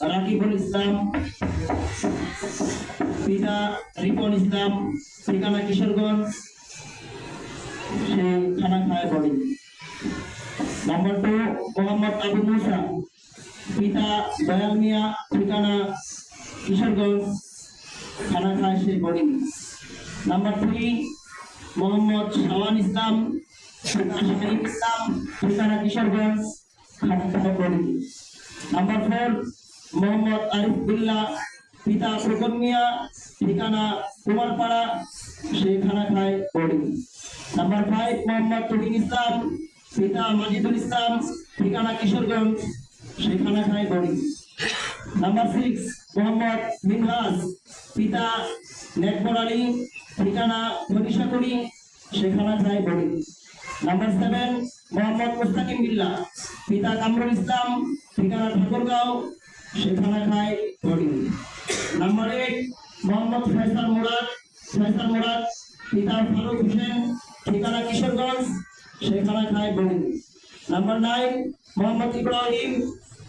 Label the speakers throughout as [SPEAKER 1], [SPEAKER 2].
[SPEAKER 1] রাকিবুল ইসলাম, পিতা রিপন ইসলাম, ঠিকানা কিশোরগঞ্জ সে খায় নাম্বার টু মোহাম্মদ আবু মুসা, পিতা দয়াল মিয়া, ঠিকানা কিশোরগঞ্জ খায় সে body number three Mohammad Shawan Islam Islam, ঠিকানা কিশোরগঞ্জ খানা খায় body number four Mohammad Arif Billah পিতা ফুকন মিয়া ঠিকানা কুমারপাড়া, সে খানা খায় body number five Mohammad Tuhin Islam, পিতা মাজিদুল ইসলাম, ঠিকানা কিশোরগঞ্জ, সে খানা খায় body number six Mohammad Minhaj, পিতা নেকবর আলী, ঠিকানা ধনিশাকুড়ি সেখানা খায় body number seven Mohammad Mustakim Billah, পিতা কামরুল ইসলাম, ঠিকানা ঠাকুরগাঁও সেখানা খায় body number eight Mohammad Faisal Murad. Faisal Murad পিতা ফারুক হোসেন, ঠিকানা কিশোরগঞ্জ, সেখানা খায় body number nine Mohammad Ibrahim,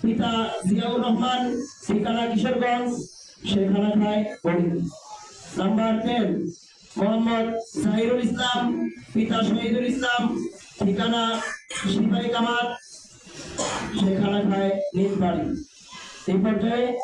[SPEAKER 1] পিতা জিয়াউর রহমান, ঠিকানা কিশোরগঞ্জ, সেখানা খায় body number ten Mohammad Zahirul Islam, পিতা শহীদুল ইসলাম, ঠিকানা সিপাহী কামার সেখানা খায় নিজ বাড়ি Sempre